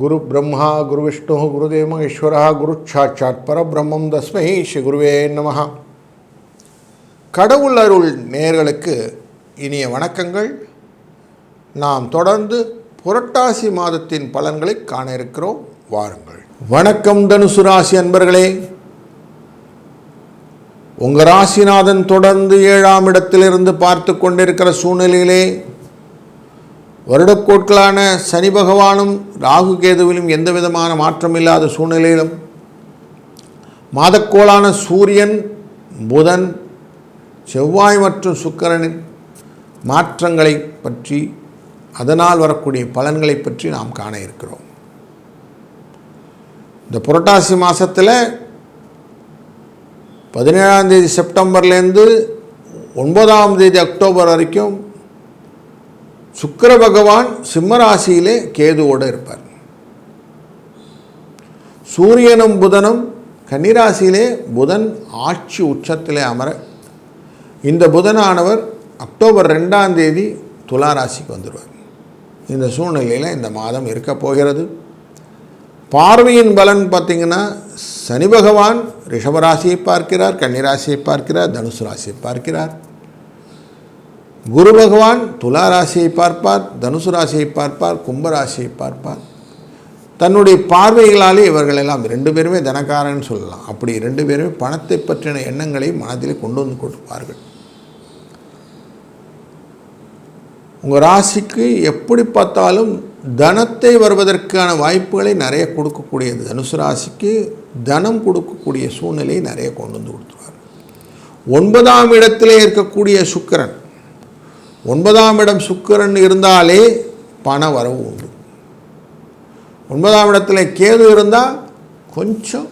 குரு பிரம்மா குரு விஷ்ணு குருதேவ மகேஸ்வரா குருச்சாட்சாத் பரபிரம்மம் தஸ்மை ஸ்ரீ குருவே நமஹ கடவுள் அருள் நேர்களுக்கு இனிய வணக்கங்கள். நாம் தொடர்ந்து புரட்டாசி மாதத்தின் பலன்களை காண இருக்கிறோம் வாருங்கள். வணக்கம் தனுசு ராசி அன்பர்களே. உங்கள் ராசிநாதன் தொடர்ந்து ஏழாம் இடத்திலிருந்து பார்த்து கொண்டிருக்கிற சூழ்நிலையிலே வருடக்கோட்களான சனி பகவானும் ராகு கேதுவிலும் எந்த விதமான மாற்றம் இல்லாத சூழ்நிலையிலும் மாதக்கோளான சூரியன் புதன் செவ்வாய் மற்றும் சுக்கரனின் மாற்றங்களை பற்றி அதனால் வரக்கூடிய பலன்களை பற்றி நாம் காண இருக்கிறோம். இந்த புரட்டாசி மாதத்தில் பதினேழாம் தேதி செப்டம்பர்லேருந்து ஒன்பதாம் தேதி அக்டோபர் வரைக்கும் சுக்கர பகவான் சிம்மராசியிலே கேதுவோடு இருப்பார். சூரியனும் புதனும் கன்னிராசியிலே புதன் ஆட்சி உச்சத்திலே அமர இந்த புதனானவர் அக்டோபர் ரெண்டாம் தேதி துலா ராசிக்கு வந்துடுவார் இந்த சூழ்நிலையில் இந்த மாதம் இருக்க போகிறது. பார்வையின் பலன் பார்த்திங்கன்னா சனி பகவான் ரிஷபராசியை பார்க்கிறார் கன்னிராசியை பார்க்கிறார் தனுசு ராசியை பார்க்கிறார். குரு பகவான் துலா ராசியை பார்ப்பார் தனுசு ராசியை பார்ப்பார் கும்பராசியை பார்ப்பார். தன்னுடைய பார்வைகளாலே இவர்கள் எல்லாம் ரெண்டு பேருமே தனக்காரன்னு சொல்லலாம். அப்படி ரெண்டு பேருமே பணத்தை பற்றின எண்ணங்களை மனதில் கொண்டு வந்து கொடுப்பார்கள். உங்கள் ராசிக்கு எப்படி பார்த்தாலும் தனத்தை வருவதற்கான வாய்ப்புகளை நிறைய கொடுக்கக்கூடியது. தனுசு ராசிக்கு தனம் கொடுக்கக்கூடிய சூழ்நிலையை நிறைய கொண்டு வந்து கொடுத்துருவார். ஒன்பதாம் இடத்திலே இருக்கக்கூடிய சுக்கரன் ஒன்பதாம் இடம் சுக்கிரன் இருந்தாலே பண வரவு உண்டு. ஒன்பதாம் இடத்துல கேது இருந்தால் கொஞ்சம்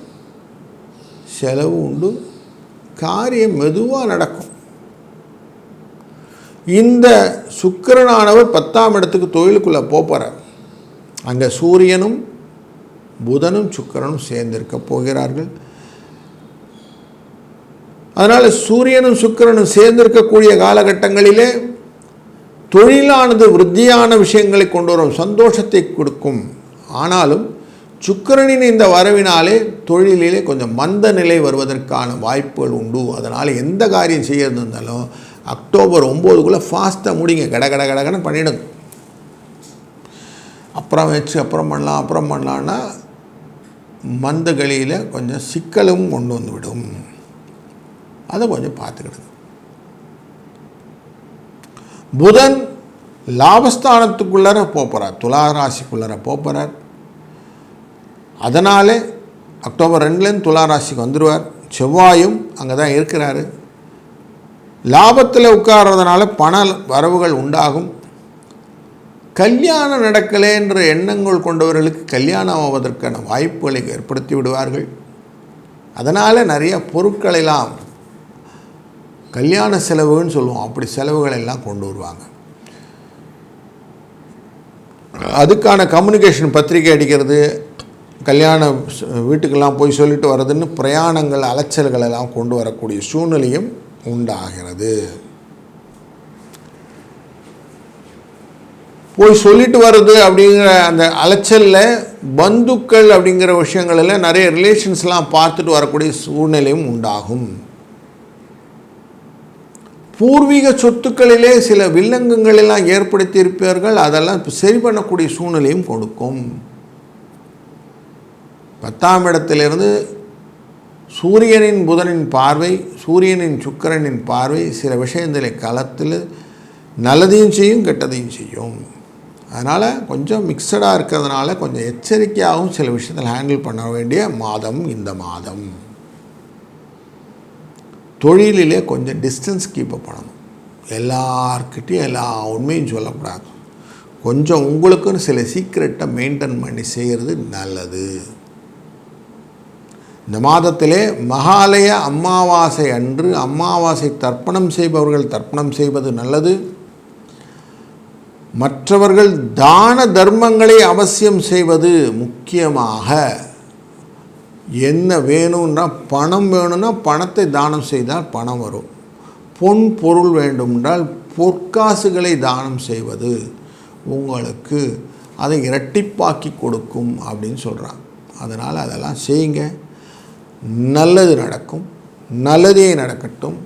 செலவு உண்டு. காரியம் மெதுவாக நடக்கும். இந்த சுக்கிரனானவர் பத்தாம் இடத்துக்கு தொழிலுக்குள்ளே போகிறார் அங்கே சூரியனும் புதனும் சுக்கிரனும் சேர்ந்திருக்க போகிறார்கள். அதனால் சூரியனும் சுக்கிரனும் சேர்ந்திருக்கக்கூடிய காலகட்டங்களிலே தொழிலானது விருத்தியான விஷயங்களை கொண்டு வரும் சந்தோஷத்தை கொடுக்கும். ஆனாலும் சுக்கரனின் இந்த வரவினாலே தொழிலிலே கொஞ்சம் மந்த நிலை வருவதற்கான வாய்ப்புகள் உண்டு. அதனால் எந்த காரியம் செய்யறது இருந்தாலும் அக்டோபர் ஒம்போதுக்குள்ளே ஃபாஸ்ட்டாக முடிங்க. கட கட கடகன்னு பண்ணிவிடுங்க அப்புறம் வச்சு அப்புறம் பண்ணலாம் அப்புறம் பண்ணலான்னா மந்த கலியில் கொஞ்சம் சிக்கலும் கொண்டு வந்து விடும். அதை கொஞ்சம் பார்த்துக்கிடுங்க. புதன் லாபஸ்தானத்துக்குள்ளார போகிறார் துலா ராசிக்குள்ளார போகிறார் அதனாலே அக்டோபர் ரெண்டுலேருந்து துலா ராசிக்கு வந்துடுவார் செவ்வாயும் அங்கே தான் இருக்கிறாரு. லாபத்தில் உட்கார்றதுனால பண வரவுகள் உண்டாகும். கல்யாணம் நடக்கலேன்ற எண்ணங்கள் கொண்டவர்களுக்கு கல்யாணம் ஆவதற்கான வாய்ப்புகளை ஏற்படுத்தி விடுவார்கள். அதனால் நிறைய பொருட்களெல்லாம் கல்யாண செலவுன்னு சொல்லுவோம். அப்படி செலவுகள் எல்லாம் கொண்டு வருவாங்க. அதுக்கான கம்யூனிகேஷன் பத்திரிக்கை அடிக்கிறது கல்யாண வீட்டுக்கெல்லாம் போய் சொல்லிட்டு வர்றதுன்னு பிரயாணங்கள் அலைச்சல்கள் எல்லாம் கொண்டு வரக்கூடிய சூழ்நிலையும் உண்டாகிறது. போய் சொல்லிட்டு வர்றது அப்படிங்கிற அந்த அலைச்சலில் பந்துக்கள் அப்படிங்கிற விஷயங்களில் நிறைய ரிலேஷன்ஸ்லாம் பார்த்துட்டு வரக்கூடிய சூழ்நிலையும் உண்டாகும். பூர்வீக சொத்துக்களிலே சில வில்லங்கங்கள் எல்லாம் ஏற்படுத்தி இருப்பார்கள் அதெல்லாம் சரி பண்ணக்கூடிய சூழ்நிலையும் கொடுக்கும். பத்தாம் இடத்திலிருந்து சூரியனின் புதனின் பார்வை சூரியனின் சுக்கரனின் பார்வை சில விஷயங்களை களத்தில் நல்லதையும் செய்யும் கெட்டதையும் செய்யும். அதனால் கொஞ்சம் மிக்சடாக இருக்கிறதுனால கொஞ்சம் எச்சரிக்கையாகவும் சில விஷயத்தில் ஹேண்டில் பண்ண வேண்டிய மாதம் இந்த மாதம். தொழிலிலே கொஞ்சம் டிஸ்டன்ஸ் கீப்பப் பண்ணணும். எல்லார்கிட்டையும் எல்லா உண்மையும் சொல்லக்கூடாது. கொஞ்சம் உங்களுக்குன்னு சில சீக்ரெட்டை மெயின்டைன் பண்ணி செய்கிறது நல்லது. இந்த மாதத்திலே மகாலய அமாவாசை அன்று அமாவாசை தர்ப்பணம் செய்பவர்கள் தர்ப்பணம் செய்வது நல்லது. மற்றவர்கள் தான தர்மங்களை அவசியம் செய்வது முக்கியமாக என்ன வேணும்னா பணம் வேணும்னா பணத்தை தானம் செய்தால் பணம் வரும். பொன் பொருள் வேண்டுமென்றால் பொற்காசுகளை தானம் செய்வது உங்களுக்கு அதை இரட்டிப்பாக்கி கொடுக்கும் அப்படின்னு சொல்கிறாங்க அதனால் அதெல்லாம் செய்யுங்க. நல்லது நடக்கும். நல்லதே நடக்கட்டும்.